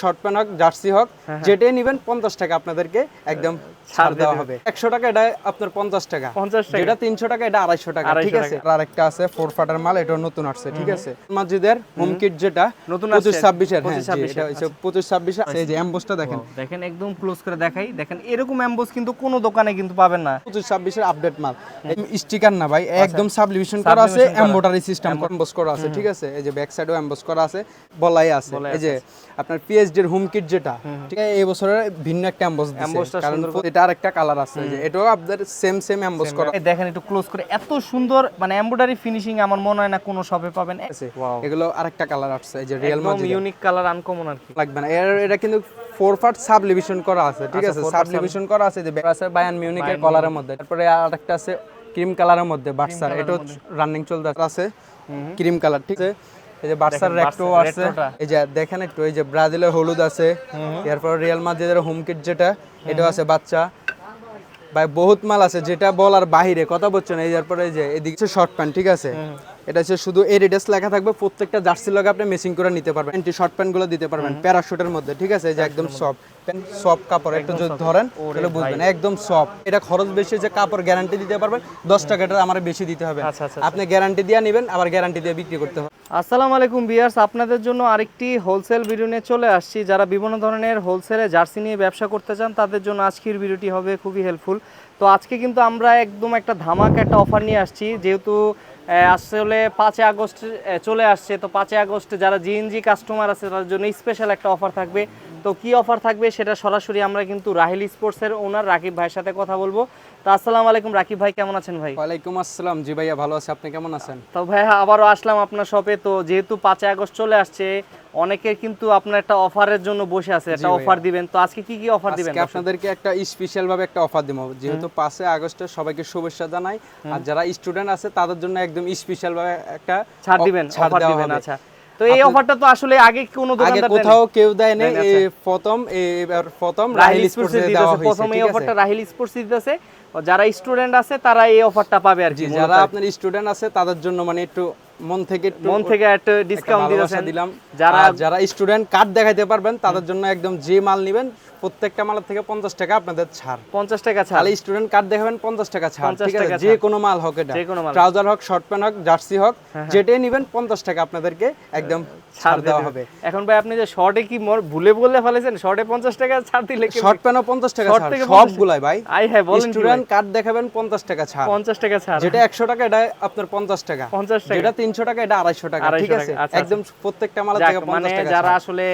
Short pant হোক jersey হোক হ্যাঁ, যেটাই নেবেন পঞ্চাশ টাকা আপনাদেরকে একদম ছাড় দেওয়া হবে। একশো টাকা এটা আপনার পঞ্চাশ টাকা। 50 টাকা? যেটা তিনশো টাকা এটা আড়াইশো টাকা ঠিক আছে? আর একটা আছে ফোর ফাটার মাল এটা নতুন আসছে ঠিক আছে? মসজিদের হোম। কিট যেটা নতুন পঁচিশ ছাব্বিশের হ্যাঁ 25 জি, এটা হচ্ছে পঁচিশ ছাব্বিশে এই যে এম্বোসটা দেখেন। দেখেন একদম ক্লোজ করে দেখাই। দেখেন এরকম অ্যাম্বোস কিন্তু কোনো দোকানে কিন্তু পাবেন না। পঁচিশ ছাব্বিশের আপডেট মাল। স্টিকার না ভাই একদম সাবলিভিশন করা আছে। এমব্রয়ডারি সিস্টেম এমবোস করা আছে ঠিক আছে? এই যে ব্যাক সাইডেও এমবোস করা আছে বলাই আছে। এই যে আপনার পিএইচডি এর হোম কিট যেটা ঠিক আছে? এই বছরের ভিন্ন একটা Embossটা দিছে। কারণ এটা আরেকটা কালার আছে যে এটাও আপনাদের সেম সেম এমবোস করা। দেখেন একটু ক্লোজ করে। এত সুন্দর মানে এমব্রয়ডারি ফিনিশিং আমার মনে হয় না কোনো শপে পাবেন। এগুলো আরেকটা কালার আসছে এই যে রিয়েল একদম ইউনিক কালার আনকমন আর কি। লাগবে না। এর এটা কিন্তু ফোর পার্ট সাবলিভিশন করা আছে ঠিক আচ্ছা, আছে? সাবলিভিশন করা আছে যে আছে বায়ান মিউনিকের কলারের মধ্যে। তারপরে আরেকটা আছে ক্রিম কালারের মধ্যে বাটসার এটাও রানিং চলতে আছে। ক্রিম কালার ঠিক আছে? এই যে বার্সার রেক্টো আছে। এই যে দেখেন একটু এই যে ব্রাজিলের হলুদ আছে। এরপর রিয়াল মাদ্রিদের হোম কিট যেটা এটাও আছে বাচ্চা। ভাই বহুত মাল আছে যেটা বলার বাহিরে কথা বলছেন এই তারপরে এই যে এদিকে শর্ট প্যান্ট ঠিক আছে? এটা হচ্ছে শুধু এডিডাস লেখা থাকবে প্রত্যেকটা জার্সির লগে আপনি মেসিং করে নিতে পারবেন। এন্টি শর্ট প্যান্টগুলো দিতে পারবেন প্যারাশুটের মধ্যে ঠিক আছে? এই যে একদম সফট সফট কাপড় একটু যদি ধরেন তাহলে বুঝবেন একদম সফট এটা খরচ বেশি যে কাপড় গ্যারান্টি দিতে পারবেন দশ টাকাটা আমার বেশি দিতে হবে। আচ্ছা, আচ্ছা, আপনি গ্যারান্টি দিয়ে নেবেন আবার গ্যারান্টি দিয়ে বিক্রি করতে হবে। আসসালামু আলাইকুম বিয়ার্স আপনাদের জন্য আরেকটি হোলসেল ভিডিও নিয়ে চলে আসছি। যারা বিভিন্ন ধরনের হোলসেলে জার্সি নিয়ে ব্যবসা করতে চান তাদের জন্য আজকের ভিডিওটি হবে খুবই হেল্পফুল তো আজকে কিন্তু আমরা একদম একটা ধামাক একটা অফার নিয়ে আসছি। যেহেতু আসলে পাঁচই আগস্ট চলে আসছে। তো পাঁচই আগস্ট যারা জিএনজি কাস্টমার আছে, তাদের জন্য স্পেশাল একটা অফার থাকবে। তো কি অফার থাকবে সেটা সরাসরি আমরা কিন্তু রাহিল স্পোর্টসের ওনার রাকিব ভাইয়ের সাথে কথা বলব। তো আসসালামু আলাইকুম রাকিব ভাই কেমন আছেন ভাই? ওয়ালাইকুম আসসালাম। জি ভাইয়া ভালো আছে। আপনি কেমন আছেন? তো ভাই আবারও আসলাম আপনার শপে। তো যেহেতু পাঁচই আগস্ট চলে আসছে অনেকে কিন্তু আপনার একটা অফারের জন্য বসে আছে একটা অফার দিবেন। তো আজকে কি কি অফার দিবেন আজকে আপনাদেরকে একটা স্পেশাল ভাবে একটা অফার দিব। যেহেতু পাঁচে আগস্টে সবাইকে শুভেচ্ছা জানাই আর যারা স্টুডেন্ট আছে তাদের জন্য একদম স্পেশাল ভাবে একটা ছাড় দিবেন অফার। আচ্ছা। তো এই অফারটা তো আসলে আগে কোনো আগে দোকানদার দেয়নি। কোথাও কেউ দেয় এই আচ্ছা। প্রথম এবার প্রথম রাহিল স্পোর্টস দিতেছে প্রথম এই অফারটা রাহিল স্পোর্টস দিতেছে। যারা স্টুডেন্ট আছে তারা এই অফারটা পাবে আর কি যারা আপনার স্টুডেন্ট আছে তাদের জন্য মানে একটু মন থেকে মন থেকে একটা ডিসকাউন্ট দিয়ে দিলাম। যারা যারা যারা স্টুডেন্ট কার্ড দেখাইতে পারবেন তাদের জন্য একদম যে মাল নেবেন প্রত্যেকটা মালের থেকে পঞ্চাশ টাকা আপনাদের ছাড়। পঞ্চাশ টাকা ছাড়। খালি স্টুডেন্ট কার্ড দেখাবেন পঞ্চাশ টাকা ছাড়। ঠিক আছে? যে কোনো মাল হোক এটা। যে কোনো মাল। ট্রাউজার হোক শর্ট প্যান্ট হোক জার্সি হোক যেটাই নেবেন পঞ্চাশ টাকা আপনাদেরকে একদম ছাড় দেওয়া হবে। এখন ভাই আপনি যে শর্টে কি মোর ভুলে বলে ফেলেছেন? শর্টে পঞ্চাশ টাকা ছাড় দিলে কি শর্ট প্যান্টও পঞ্চাশ টাকা ছাড় সবগুলাই ভাই। আই হ্যাঁ বলেন স্টুডেন্ট কার্ড দেখাবেন পঞ্চাশ টাকা ছাড়। পঞ্চাশ টাকা ছাড়। যেটা একশো টাকা এটা আপনার পঞ্চাশ টাকা। পঞ্চাশ টাকা। যেটা তিনশো টাকা এটা আড়াইশো টাকা। ঠিক আছে? আচ্ছা, একদম প্রত্যেকটা মালের থেকে মানে পঞ্চাশ টাকা যারা আসলে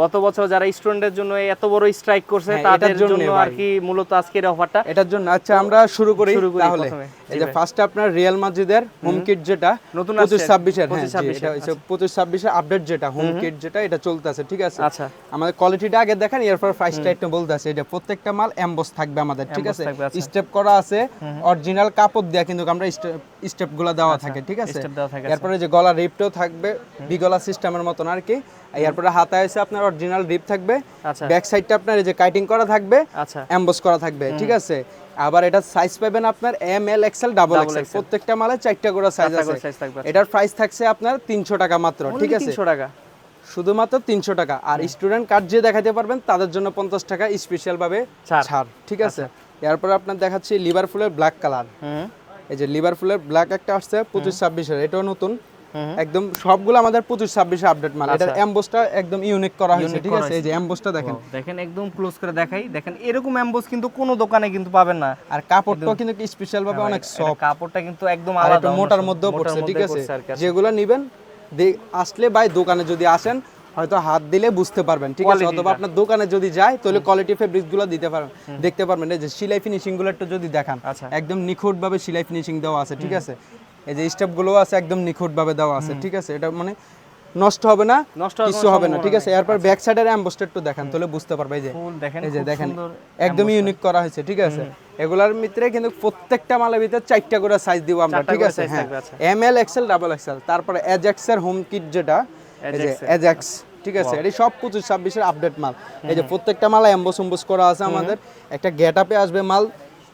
গত বছর যারা স্টুডেন্টের জন্য এত বড় স্ট্রাইক করছে হ্যাঁ, তাদের জন্য আর কি মূলত আজকের অফারটা এটার জন্য আচ্ছা আমরা শুরু করি তাহলে। এই যে ফার্স্টে আপনার রিয়াল মাদ্রিদের হোম। কিট যেটা নতুন। ছাব্বিশের হ্যাঁ 25 জি, এটা হচ্ছে পঁচিশ ছাব্বিশের আপডেট যেটা হোম। কিট যেটা এটা চলতেছে ঠিক আছে? আচ্ছা। আমাদের কোয়ালিটিটা আগে দেখেন এরপর প্রাইসটা একটু বলতে আছে এটা প্রত্যেকটা মাল এমবস থাকবে আমাদের ঠিক আছে? আচ্ছা। স্টেপ করা আছে অরিজিনাল কাপড় দেয়া কিন্তু আমরা স্টেপগুলো দেওয়া থাকে ঠিক আছে? দেওয়া এরপরে যে গলা রিপটাও থাকবে বিগলা সিস্টেমের মতন আর কি। এরপরে হাতায় আছে আপনার অরিজিনাল রিপ থাকবে। আচ্ছা। ব্যাক সাইডটা আপনার এই যে কাটিং করা থাকবে আচ্ছা। এমবস করা থাকবে ঠিক আছে? আবার এটা সাইজ পাবেন আপনার M L XL double XL প্রত্যেকটা মালে চারটা করে সাইজ আছে। আচ্ছা। এটার প্রাইস থাকছে আপনার তিনশো টাকা মাত্র ঠিক আছে? তিনশো টাকা। শুধুমাত্র তিনশো টাকা। আর স্টুডেন্ট কার্ড যে দেখাতে পারবেন তাদের জন্য পঞ্চাশ টাকা স্পেশাল ভাবে ছাড়। আচ্ছা। ঠিক আছে? এরপর আপনার দেখাচ্ছি লিভার ফুলের ব্ল্যাক কালার হুম। এই যে লিভার ফুলের ব্ল্যাক একটা আসছে পঁচিশ ছাব্বিশের এটাও নতুন। একদম সবগুলো আমাদের পঁচিশ ছাব্বিশে আপডেট মাল। এটার এমবোসটা একদম ইউনিক করা হয়েছে ঠিক আছে? এই যে এমবোসটা দেখেন। দেখেন একদম ক্লোজ করে দেখাই। দেখেন এরকম অ্যাম্বোস কিন্তু কোনো দোকানে কিন্তু পাবেন না। আর কাপড়টাও কিন্তু স্পেশাল ভাবে অনেক সফট কাপড়টা কিন্তু একদম আলাদা মোটার মধ্যেও পড়ছে ঠিক আছে। যেগুলো নিবেন দে- আসলে ভাই দোকানে যদি আসেন হয়তো হাত দিলে বুঝতে পারবেন ঠিক আছে? অথবা আপনার দোকানে যদি যায় তাহলে কোয়ালিটি ফেব্রিক্সগুলো দিতে পারবেন। দেখতে পারবেন এই যে সেলাই ফিনিশিংগুলো একটু যদি দেখান আচ্ছা। একদম নিখুঁত ভাবে সেলাই ফিনিশিং দেওয়া আছে ঠিক আছে? এই যে স্টেপগুলো আছে একদম নিখুঁত ভাবে দেওয়া আছে ঠিক আছে? এটা মানে নষ্ট হবে না নষ্ট কিছু হবে না ঠিক আছে? এরপর ব্যাক সাইডের এমবোসটা একটু দেখান তাহলে বুঝতে পারবে এই যে এই যে দেখেন একদম ইউনিক করা হয়েছে ঠিক আছে? এগুলার ভিতরে কিন্তু প্রত্যেকটা মালের ভিতরে চারটা করে সাইজ দিব আমরা ঠিক আছে? হ্যাঁ। M L XL double XL তারপরে এজেক্স এর হোম কিট যেটা এই যে। এজেক্স ঠিক আছে? এটি সব পঁচিশ ছাব্বিশের আপডেট মাল। এই যে প্রত্যেকটা মাল এম্বোস করা আছে আমাদের। একটা গেট আপে আসবে মাল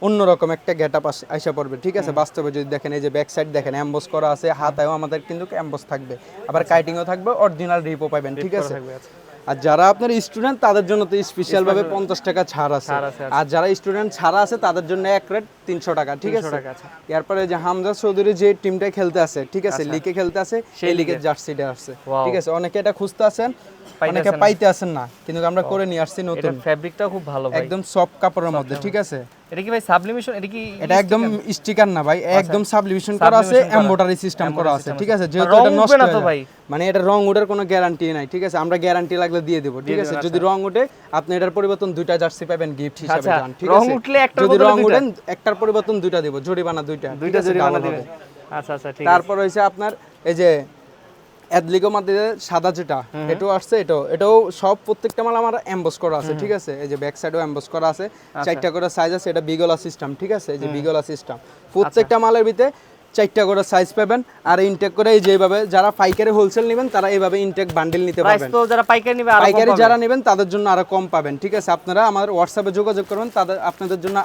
অন্যরকম একটা গেট আপ আইসা পড়বে ঠিক আছে? বাস্তবে যদি দেখেন এই যে ব্যাক সাইড দেখেন অ্যাম্বস করা আছে হাতায়ও আমাদের কিন্তু অ্যাম্বস থাকবে। আবার কাইটিংও থাকবে অরিজিনাল রিপো পাবেন ঠিক আছে? আচ্ছা। আর যারা আপনার স্টুডেন্ট তাদের জন্য তো স্পেশাল ভাবে পঞ্চাশ টাকা ছাড় আছে, আর যারা স্টুডেন্ট ছাড়া আছে তাদের জন্য এক রেট তিনশো টাকা ঠিক আছে? এরপরে যে হামজা চৌধুরী যে টিমটা খেলতে আছে ঠিক আছে? লিগে খেলতে আছে সেই লিগের জার্সিটা আসছে ঠিক আছে? অনেকে এটা খুঁজতে আছেন অনেকে পাইতে আছেন না কিন্তু আমরা করে নিয়ে আসছি নতুন। ফ্যাব্রিকটাও খুব ভালো একদম সফট কাপড়ের মধ্যে ঠিক আছে? এটা কি ভাই সাবলিমেশন এটা কি এটা একদম স্টিকার না ভাই একদম সাবলিভিশন করা আছে এমব্রয়ডারি সিস্টেম করা আছে ঠিক আছে? যেহেতু রং এটা নষ্ট না তো ভাই? মানে এটা রং উঠার কোনো গ্যারান্টি নাই ঠিক আছে? আমরা গ্যারান্টি লাগলে দিয়ে দেব ঠিক আছে? যদি রং উঠে আপনি এটার পরিবর্তন দুইটা জার্সি পাবেন গিফট হিসেবে আচ্ছা, জান ঠিক রং আছে? উঠলে একটার যদি রং? উঠেন একটার পরিবর্তন দুইটা দেব জরিমানা দুইটা। দুইটা জরিমানা দিবেন। আচ্ছা আচ্ছা ঠিক তারপর হইছে আপনার এই যে অ্যাডলিগো মাধ্যমে সাদা যেটা এটাও আসছে এটাও এটাও সব প্রত্যেকটা মাল আমার এমবস করা আছে ঠিক আছে? এই যে ব্যাক সাইডেও এমবস করা আছে আচ্ছা। চারটা করে সাইজ আছে এটা বিগলা সিস্টেম ঠিক আছে? এই যে বিগলা সিস্টেম আচ্ছা। প্রত্যেকটা মালের ভিতরে চারটা করে সাইজ পাবেন আর ইনটেক করে এই যেভাবে যারা পাইকারি হোলসেল নেবেন তারা এইভাবে ইনটেক বান্ডিল নিতে প্রাইস পারবেন। তো যারা পাইকারি নিবে আরও পাইকারি যারা নেবেন তাদের জন্য আরও কম পাবেন ঠিক আছে? আপনারা আমার হোয়াটসঅ্যাপে যোগাযোগ করবেন তাদের আপনাদের জন্য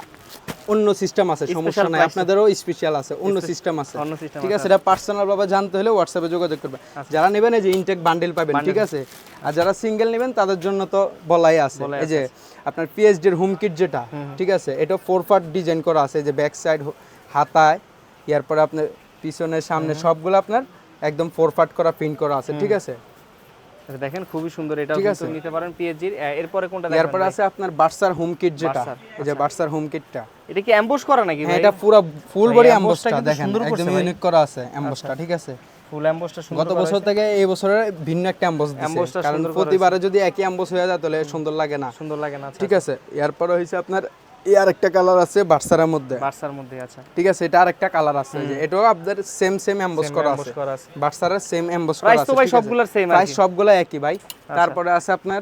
অন্য সিস্টেম আছে সমস্যা নাই। আপনাদেরও স্পেশাল আছে অন্য সিস্টেম আছে। ঠিক আছে। এটা পার্সোনাল ভাবে জানতে হলে হোয়াটসঅ্যাপে যোগাযোগ করবেন। যারা নেবেন এই যে ইনটেক বান্ডেল পাবেন ঠিক আছে? আর যারা সিঙ্গেল নেবেন তাদের জন্য তো বলাই আছে। এই যে আপনার পিএইচডির হোম কিট যেটা ঠিক আছে? এটা ফোর পার্ট ডিজাইন করা আছে। যে ব্যাক সাইড হাতায় এরপরে আপনার পিছনে সামনে সবগুলো আপনার একদম ফোর পার্ট করা প্রিন্ট করা আছে ঠিক আছে? আচ্ছা, দেখেন খুবই সুন্দর এটা নিতে পারেন পিএইচজির এরপরে কোনটা এরপরে আছে আপনার বার্সার হোম কিট যেটা। এই যে বার্সার হোম কিটটা এটা কি অ্যাম্বুশ করা নাকি হ্যাঁ ভাই? এটা পুরো ফুল বডি কিন্তু দেখেন একদম আচ্ছা। ইউনিক করা আছে এমবসটা ঠিক আছে? ফুল অ্যাম্বুশটা সুন্দর গত বছর থেকে এই বছরের ভিন্ন একটা Embossটা কারণ প্রতিবারে যদি একই এমবস হয়ে যায় তাহলে সুন্দর লাগে না। সুন্দর লাগে না আচ্ছা ঠিক আছে? এরপরে হইছে আপনার এই আরেকটা কালার আছে বার্সারের মধ্যে। বার্সার মধ্যে আছে ঠিক আছে? এটা আরেকটা কালার আছে যে এটাও আপনাদের সেম সেম এমবস করা আছে। আছে। বার্সারের সেম এমবস করা প্রাইস আছে তো ভাই সবগুলোর সেম আর প্রাইস। সবগুলো একই ভাই। তারপরে আছে আপনার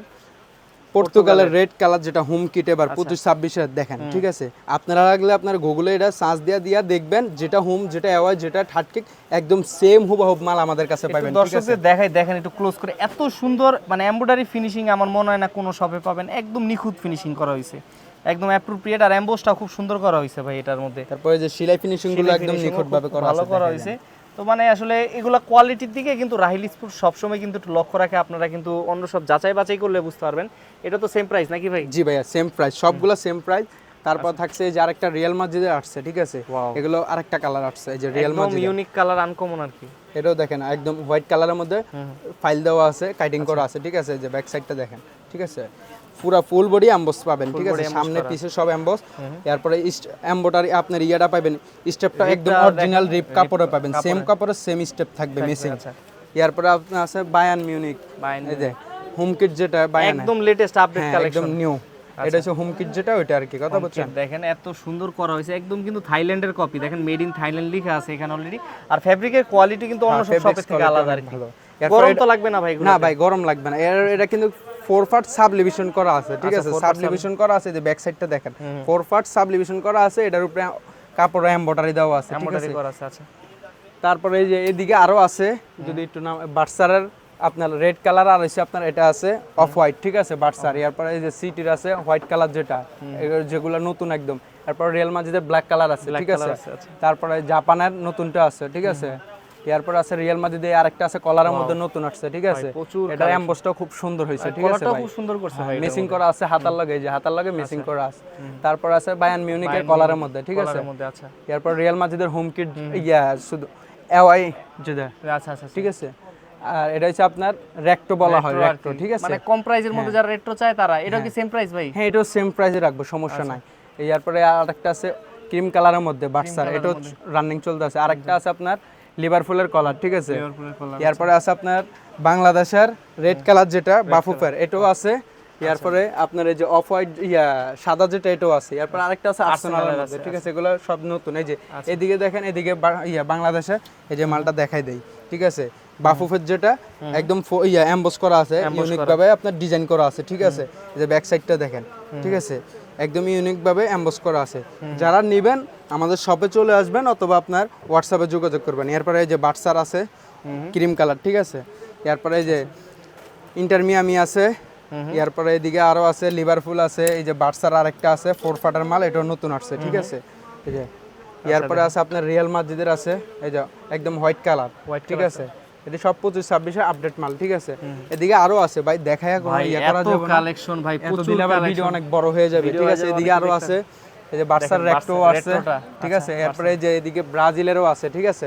পর্তুগালের রেড কালার যেটা হোম কিট এবার আচ্ছা। পঁচিশ ছাব্বিশে দেখেন ঠিক আছে? আপনারা লাগলে আপনার গুগলে এটা সার্চ দিয়া দিয়া দেখবেন যেটা হোম যেটা অ্যাওয়াজ যেটা থার্ড কেক একদম সেম হুবহুব মাল আমাদের কাছে পাবেন দর্শকদের দেখাই দেখেন একটু ক্লোজ করে। এত সুন্দর মানে এমব্রয়ডারি ফিনিশিং আমার মনে হয় না কোনো শপে পাবেন। একদম নিখুঁত ফিনিশিং করা হয়েছে। একদম অ্যাপ্রোপ্রিয়েট আর এমবোসটা খুব সুন্দর করা হয়েছে ভাই এটার মধ্যে। তারপরে যে সেলাই ফিনিশিংগুলো একদম finishing ও নিখুঁত ভাবে করা ভালো করা হয়েছে। তো মানে আসলে এগুলা কোয়ালিটির দিকে কিন্তু রাহিল স্পুর সবসময় কিন্তু একটু লক্ষ্য রাখে আপনারা কিন্তু অন্য সব যাচাই বাছাই করলে বুঝতে পারবেন। এটা তো সেম প্রাইস নাকি ভাই? জি ভাইয়া সেম প্রাইস সবগুলো সেম প্রাইস তারপর থাকছে এই যে আরেকটা রিয়েল মাজিদের আসছে ঠিক আছে? এগুলো আরেকটা কালার আসছে এই যে রিয়েল একদম মাজিদ ইউনিক কালার আনকমন আর কি। এটাও দেখেন একদম হোয়াইট কালারের মধ্যে ফাইল দেওয়া আছে কাটিং করা আছে ঠিক আছে? যে ব্যাক সাইডটা দেখেন ঠিক আছে? পুরা ফুল বডি এমবস পাবেন ঠিক আছে? সামনে পিছে সব এমবস এরপরে এমবোটারি আপনার ইয়াটা পাবেন স্টেপটা একদম অরিজিনাল রিপ কাপড়ে পাবেন সেম কাপড়ের সেম স্টেপ থাকবে মিসিং আচ্ছা। এরপরে আপনার আছে বায়ান মিউনিক এই যে হোম কিট যেটা বায়ান একদম লেটেস্ট আপডেট হ্যাঁ, কালেকশন একদম নিউ এটা হচ্ছে হোম কিট যেটা ওইটা আর কি কথা বলছেন? দেখেন এত সুন্দর করা হয়েছে। একদম কিন্তু থাইল্যান্ডের কপি দেখেন মেড ইন থাইল্যান্ড লেখা আছে এখানে অলরেডি আর ফ্যাব্রিকের কোয়ালিটি কিন্তু অন্য সব fabrics শপের থেকে আলাদা আর কি। গরম তো লাগবে না ভাই না ভাই গরম লাগবে না। এর এটা কিন্তু ফোর পার্ট সাবলিভিশন করা আছে ঠিক আচ্ছা, আছে? সাবলিভিশন করা আছে যে ব্যাক সাইডটা দেখেন ফোর পার্ট সাবলিভিশন করা আছে এটার উপরে কাপড় দেওয়া আছে আছে? করা আছে আচ্ছা। তারপরে এই যে এদিকে আরও আছে যদি একটু নাম বার্সারের আপনার রেড কালার আর হচ্ছে আপনার এটা আছে অফ হোয়াইট ঠিক আছে? বার্সার এরপরে এই যে সিটির আছে হোয়াইট কালার যেটা যেগুলো নতুন একদম। তারপর রিয়েল মাজিদের ব্ল্যাক কালার আছে ঠিক আছে, আচ্ছা। তারপরে জাপানের নতুনটা আছে ঠিক আছে? এরপর আছে রিয়েল মাজিদে আরেকটা আছে কলারের মধ্যে নতুন আসছে ঠিক আছে? এটা এমবসটাও খুব সুন্দর হয়েছে ঠিক আছে ভাই? খুব সুন্দর করছে ভাই মেসিং করা আছে হাতার লাগে যে হাতার লাগে মেসিং করা আছে। তারপর আছে বায়ান মিউনিকের কলারের মধ্যে ঠিক আছে? কলারের মধ্যে আচ্ছা। এরপর রিয়াল মাজিদের হোম কিট ইয়া শুধু এওয়াই যেটা আচ্ছা আচ্ছা ঠিক আছে? আর এটা হচ্ছে আপনার র্যাক্টো বলা হয় কি। ঠিক আছে? মানে কম প্রাইজের মধ্যে যারা রেট্রো চায় তারা এটা কি সেম প্রাইস ভাই? হ্যাঁ এটাও সেম প্রাইসে রাখব সমস্যা নাই। এই এরপরে আরেকটা আছে ক্রিম কালারের মধ্যে বাটসার এটাও রানিং চলতে আছে। আরেকটা আছে আপনার লিভারফুলের কলার ঠিক আছে? এরপরে আছে আপনার বাংলাদেশের রেড কালার যেটা বাফুফের এটাও আছে। এরপরে আপনার এই যে অফ হোয়াইট ইয়া সাদা যেটা এটাও আছে। এরপর আরেকটা আছে আর্সেনালের মধ্যে ঠিক আছে? এগুলো সব নতুন। এই যে এদিকে দেখেন এদিকে ইয়া বাংলাদেশে এই যে মালটা দেখাই দেই ঠিক আছে? বাফুফের যেটা একদম ইয়া এমবস করা আছে ইউনিক ভাবে আপনার ডিজাইন করা আছে ঠিক আছে? এই যে ব্যাক সাইডটা দেখেন ঠিক আছে? একদম ইউনিক ভাবে এমবস করা আছে। যারা নেবেন আমাদের শপে চলে আসবেন অথবা আপনার হোয়াটসঅ্যাপে যোগাযোগ করবেন। এরপরে এই যে বাটসার আছে ক্রিম কালার ঠিক আছে? এরপরে এই যে ইন্টারমিয়ামি আছে এরপরে এদিকে আরও আছে লিভারফুল আছে এই যে বাটসার আরেকটা আছে ফোর ফাটার মাল এটাও নতুন আসছে ঠিক আছে? এই যে এরপরে আছে আপনার রিয়াল মাজিদের আছে এই যে একদম হোয়াইট কালার ঠিক আছে? এটা সব পঁচিশ ছাব্বিশে আপডেট মাল ঠিক আছে? এদিকে আরও আছে ভাই দেখায় কোনো ইয়ে করা যাবে কালেকশন ভাই প্রচুর ভিডিও অনেক বড় হয়ে যাবে ঠিক আছে? এদিকে আরও আছে। এই যে বার্সার রেক্টো আছে ঠিক আচ্ছা, আছে? এরপরে যে এদিকে ব্রাজিলেরও আছে ঠিক আছে?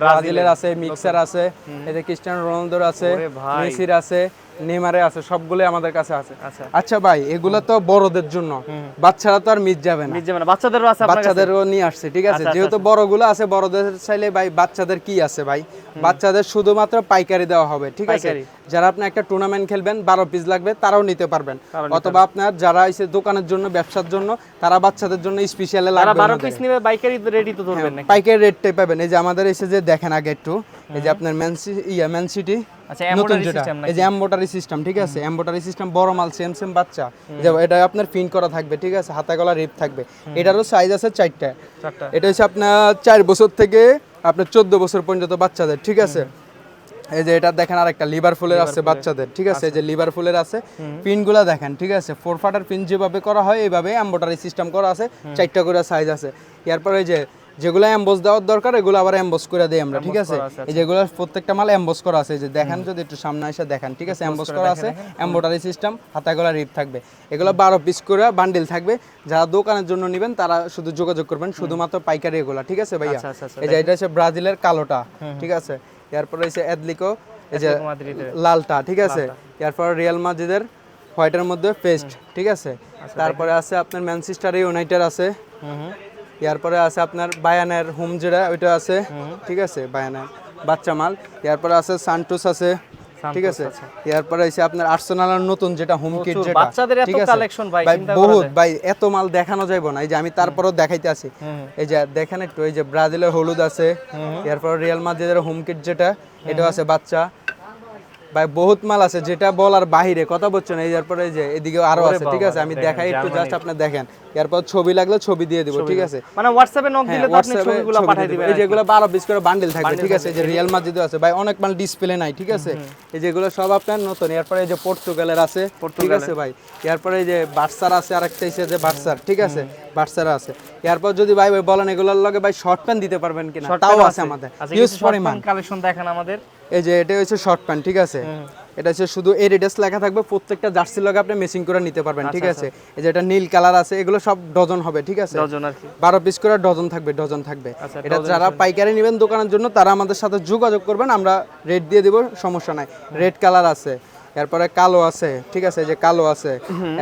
ব্রাজিলের আছে মিক্সার আছে এই যে ক্রিস্টিয়ানো রোনালদোর আছে মেসির আছে নেইমারে আছে সবগুলো আমাদের কাছে আছে। আচ্ছা। আচ্ছা ভাই এগুলো তো বড়দের জন্য। বাচ্চারা তো আর মিস যাবে না। মিস যাবে না। বাচ্চাদেরও আছে বাচ্চাদেরও নিয়ে আসছে ঠিক আছে? আচ্ছা, যেহেতু বড়গুলো আছে বড়দের চাইলে ভাই বাচ্চাদের কি আছে ভাই? বাচ্চাদের শুধুমাত্র পাইকারি দেওয়া হবে ঠিক আছে? যারা আপনি একটা টুর্নামেন্ট খেলবেন বারো পিস লাগবে তারাও নিতে পারবেন। অথবা আপনার যারা এসে দোকানের জন্য ব্যবসার জন্য তারা বাচ্চাদের জন্য স্পেশালে লাগবে বারো। পিস নিবে পাইকারি রেডি তো ধরবেন নাকি? পাইকারি রেটটাই পাবেন। এই যে আমাদের এসে যে দেখেন আগে একটু এই যে আপনার ম্যান ইয়া ম্যান সিটি আচ্ছা নতুন এমব্রয়ডারি যেটা। সিস্টেম এই যে এমবোটারি সিস্টেম ঠিক আছে? এমবোটারি সিস্টেম বড় মাল সেম সেম বাচ্চা। যে এটা আপনার পিন করা থাকবে ঠিক আছে? হাতা গলা রিপ থাকবে। এটারও সাইজ আছে চারটা। চারটা। এটা হচ্ছে আপনার চার বছর থেকে আপনার চোদ্দ বছর পর্যন্ত বাচ্চাদের ঠিক আছে? এই যে এটা দেখেন আরেকটা লিভার ফুলের আছে বাচ্চাদের ঠিক আছে? এই যে লিভার ফুলের আছে। পিনগুলা দেখেন ঠিক আছে? ফোর ফাটার পিন যেভাবে করা হয় এইভাবে এম্বোটারি সিস্টেম করা আছে। চারটা করে সাইজ আছে। এরপর যে যেগুলো এমবস দেওয়ার দরকার এগুলো আবার এমবস করে দেই আমরা ঠিক আছে? আছে, এই যেগুলো প্রত্যেকটা মাল এমবস করা আছে যে দেখেন যদি একটু সামনে এসে দেখেন ঠিক আছে? এমবস করা আছে এম্বোটারি সিস্টেম হাতাগুলা রিপ থাকবে। এগুলো বারো পিস করে বান্ডিল থাকবে। যারা দোকানের জন্য নেবেন তারা শুধু যোগাযোগ করবেন শুধুমাত্র পাইকারি এগুলা ঠিক আছে ভাইয়া? আচ্ছা, আচ্ছা, আচ্ছা, এই যে এটা হচ্ছে ব্রাজিলের কালোটা ঠিক আছে? এরপরে হচ্ছে এদলিকো এই যে লালটা ঠিক আছে? এরপর রিয়াল মাদ্রিদের হোয়াইটের মধ্যে পেস্ট ঠিক আছে? তারপরে আছে আপনার ম্যানচেস্টার ইউনাইটেড আছে। এরপরে আছে আপনার বায়ানের হোম যেটা ওইটা আছে ঠিক আছে বায়ানের বাচ্চা মাল। এরপরে আছে সান্টুস আছে ঠিক আছে। এরপরে আছে আপনার আর্সেনালের নতুন যেটা হোম কিট যেটা বাচ্চাদের এত আছে? ভাই, ভাই বহুত ভাই এত মাল দেখানো যাইব না। এই যে আমি তারপরও দেখাইতে আছি। এই যে দেখেন একটু এই যে ব্রাজিলের হলুদ আছে এরপর রিয়াল মাদ্রিদের হোম কিট যেটা এটাও আছে বাচ্চা। ভাই বহুত মাল আছে যেটা বলার বাহিরে কথা বলছেন এই এরপরে যে এদিকে আরও আছে ঠিক আছে? আমি দেখাই একটু জাস্ট আপনি দেখেন। এরপর ছবি লাগলে ছবি দিয়ে দিব ঠিক আছে? মানে হোয়াটসঅ্যাপে নক দিলে তো আপনি ছবিগুলো পাঠিয়ে দিবেন দিবো। এই যেগুলো বারো পিস করে বান্ডিল থাকবে ঠিক আছে? এই যে রিয়াল মাদ্রিদও আছে ভাই অনেক মাল ডিসপ্লে নাই ঠিক আছে? এই যেগুলো সব আপনার নতুন এরপরে এই যে পর্তুগালের আছে ঠিক আছে ভাই? এরপরে এই যে বার্সার আছে আরেকটা এসে যে বার্সার ঠিক আছে? বার্সার আছে। এরপর যদি ভাই ভাই বলেন এগুলোর লগে ভাই শর্ট প্যান্ট দিতে পারবেন কিনা? তাও আছে আমাদের। আচ্ছা ইউজ কিছু পরিমাণ। কালেকশন দেখেন আমাদের। এই যে এটা হচ্ছে শর্ট প্যান্ট ঠিক আছে? এটা হচ্ছে শুধু এডিডাস লেখা থাকবে প্রত্যেকটা জার্সি লগে আপনি মেসিং করে নিতে পারবেন ঠিক আছে? এই যে এটা নীল কালার আছে এগুলো সব ডজন হবে ঠিক আছে? ডজন আর কি। বারো পিস করে ডজন থাকবে ডজন থাকবে। আচ্ছা, এটা যারা পাইকারি নেবেন দোকানের জন্য তারা আমাদের সাথে যোগাযোগ করবেন আমরা রেট দিয়ে দেব সমস্যা নাই। রেড কালার আছে। এরপরে কালো আছে ঠিক আছে যে কালো আছে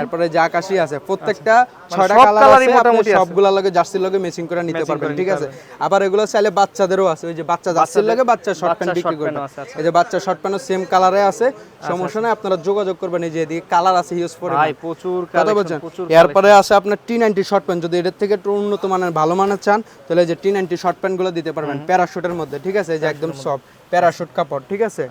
এরপরে যে আকাশি আছে প্রত্যেকটা ছয়টা কালার আছে আপনি মোটামুটি সবগুলা লগে জার্সির লগে ম্যাচিং করে নিতে পারবেন ঠিক আছে? আবার এগুলো চাইলে বাচ্চাদেরও আছে ওই যে বাচ্চা জার্সির লগে বাচ্চা শর্ট প্যান্ট বিক্রি করবেন। আচ্ছা। এই যে বাচ্চা শর্ট প্যান্টও সেম কালারে আছে সমস্যা নাই আপনারা যোগাযোগ করবেন এই যে এদিকে কালার আছে হিউজ পরিমাণ। ভাই প্রচুর কথা বলছেন? এরপরে আছে আপনার টি নাইনটি শর্ট প্যান্ট যদি এটার থেকে একটু উন্নত মানের ভালো মানের চান তাহলে এই যে টি নাইনটি শর্ট প্যান্টগুলো দিতে পারবেন প্যারাশুটের মধ্যে ঠিক আছে? এই যে একদম সফট প্যারাশুট কাপড় ঠিক আছে?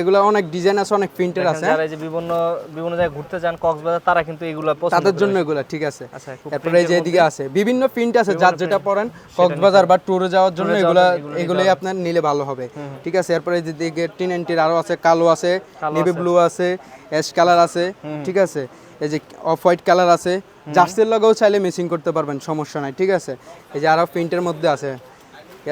এগুলো অনেক ডিজাইন আছে অনেক প্রিন্টের আছে যারা এই যে বিভিন্ন বিভিন্ন জায়গায় ঘুরতে যান কক্সবাজার তারা কিন্তু এগুলো পছন্দ তাদের জন্য এগুলো ঠিক আছে? আচ্ছা এরপরে এই যে এদিকে আছে বিভিন্ন প্রিন্ট আছে যার যেটা পরেন কক্সবাজার বা ট্যুরে যাওয়ার জন্য এগুলা এগুলোই আপনার নিলে ভালো হবে ঠিক আছে? এরপরে এই যে দিকে টি নাইনটির আরও আছে কালো আছে নেভি ব্লু আছে অ্যাশ কালার আছে ঠিক আছে? এই যে অফ হোয়াইট কালার আছে জার্সির লগেও চাইলে মেসিং করতে পারবেন সমস্যা নাই ঠিক আছে? এই যে আরও প্রিন্টের মধ্যে আছে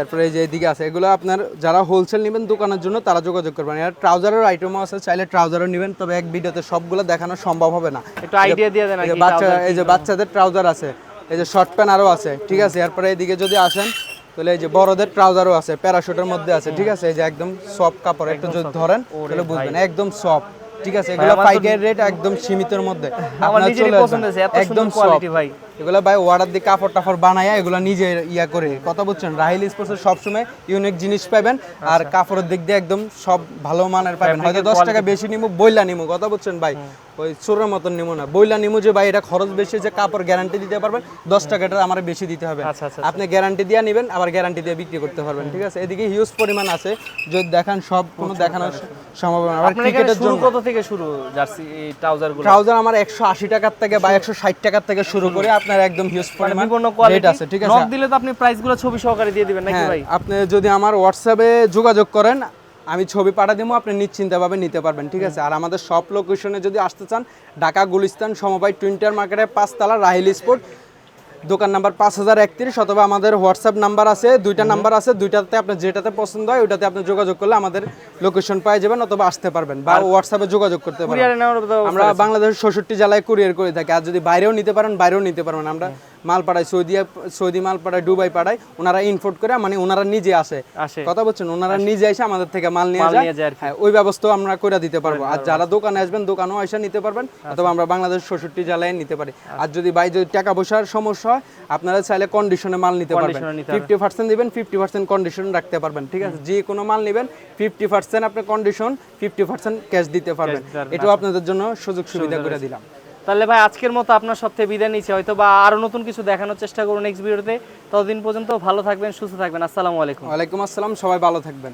এরপরে যে এদিকে আছে এগুলো আপনার যারা হোলসেল নেবেন দোকানের জন্য তারা যোগাযোগ করবেন। আর ট্রাউজারের আইটেমও আছে চাইলে ট্রাউজারও নেবেন তবে এক ভিডিওতে সবগুলো দেখানো সম্ভব হবে না। একটু আইডিয়া দিয়ে দেন বাচ্চা এই যে বাচ্চাদের ট্রাউজার আছে এই যে শর্ট প্যান্ট আরও আছে ঠিক আছে? এরপরে এইদিকে যদি আসেন তাহলে এই যে বড়দের ট্রাউজারও আছে প্যারাশুটের মধ্যে আছে ঠিক আছে? এই যে একদম সফট কাপড় একটু যদি ধরেন তাহলে বুঝবেন একদম সফট ঠিক আছে? এগুলো পাইকারি রেট একদম সীমিতের মধ্যে। আমার নিজেরই পছন্দ। হয়েছে এত সুন্দর কোয়ালিটি ভাই। এগুলো ভাই অর্ডার দিয়ে কাপড় টাপড় বানায় এগুলো নিজে ইয়া করে। কথা বলছেন রাহিল স্পোর্টসের সবসময় ইউনিক জিনিস পাবেন আর কাপড়ের দিক দিয়ে একদম সব ভালো মানের পাবেন। হয়তো দশ টাকা বেশি নিমু বইলা নিমু কথা বলছেন ভাই? ওই চোরের মতন নিমু না। বইলা নিমু যে ভাই এটা খরচ বেশি যে কাপড় গ্যারান্টি দিতে পারবেন দশ টাকাটা আমার বেশি দিতে হবে। আচ্ছা, আচ্ছা, আপনি গ্যারান্টি দিয়ে নেবেন আবার গ্যারান্টি দিয়ে বিক্রি করতে পারবেন ঠিক আছে? এদিকে হিউজ পরিমাণ আছে। যদি দেখান সব কোনো দেখানোর সম্ভব না। আবার ক্রিকেটের জন্য। কত থেকে শুরু? জার্সি এই ট্রাউজার ট্রাউজার আমার একশো আশি টাকার থেকে বা একশো ষাট টাকার থেকে শুরু করে আপনার একদম হিউজ মানে পরিমাণ বিভিন্ন কোয়ালিটি আছে ঠিক নক দিলে তো আপনি প্রাইসগুলো ছবি সহকারে দিয়ে দিবেন নাকি হ্যাঁ ভাই? আপনি যদি আমার হোয়াটসঅ্যাপে যোগাযোগ করেন আমি ছবি পাঠা দিব আপনি নিশ্চিন্তভাবে নিতে পারবেন ঠিক আছে? আর আমাদের সব লোকেশনে যদি আসতে চান ঢাকা গুলিস্তান সমবায় টুইন্টার মার্কেটের পাঁচতলা রাহিল স্পোর্ট। দোকান নাম্বার পাঁচ হাজার একত্রিশ অথবা আমাদের হোয়াটসঅ্যাপ নাম্বার আছে দুইটা নাম্বার আছে দুইটাতে আপনার যেটাতে পছন্দ হয় ওইটাতে আপনি যোগাযোগ করলে আমাদের লোকেশন পাই যাবেন অথবা আসতে পারবেন বা হোয়াটসঅ্যাপে যোগাযোগ করতে পারবেন। আমরা বাংলাদেশের ষষট্টি জেলায় কুরিয়ার করে থাকি। আর যদি বাইরেও নিতে পারেন বাইরেও নিতে পারবেন। আমরা মাল পাঠাই সৌদি সৌদি মাল পাঠাই দুবাই পাঠাই ওনারা ইনপোর্ট করে মানে ওনারা নিজে আসে। কথা বলছেন ওনারা নিজে এসে আমাদের থেকে মাল নিয়ে যায়। হ্যাঁ ওই ব্যবস্থাও আমরা করে দিতে পারব। আর যারা দোকানে আসবেন দোকানেও এসে নিতে পারবেন। অথবা আমরা বাংলাদেশ ষষট্টি জেলায় নিতে পারি। আর যদি ভাই যদি টাকা পয়সার সমস্যা হয় আপনারা চাইলে কন্ডিশনে মাল নিতে পারবেন। ফিফটি পার্সেন্ট দিবেন ফিফটি পার্সেন্ট কন্ডিশন রাখতে পারবেন ঠিক আছে? যে কোনো মাল নেবেন ফিফটি পার্সেন্ট আপনি কন্ডিশন ফিফটি পার্সেন্ট ক্যাশ দিতে পারবেন। পারবেন, এটাও আপনাদের জন্য সুযোগ সুবিধা করে দিলাম। তাহলে ভাই আজকের মতো আপনার সব থেকে বিদায় নিচ্ছে। হয়তো বা আরও নতুন কিছু দেখানোর চেষ্টা করুন নেক্সট ভিডিওতে ততদিন পর্যন্ত ভালো থাকবেন, সুস্থ থাকবেন। আসসালামু আলাইকুম। ওয়ালাইকুম আসসালাম, সবাই ভালো থাকবেন।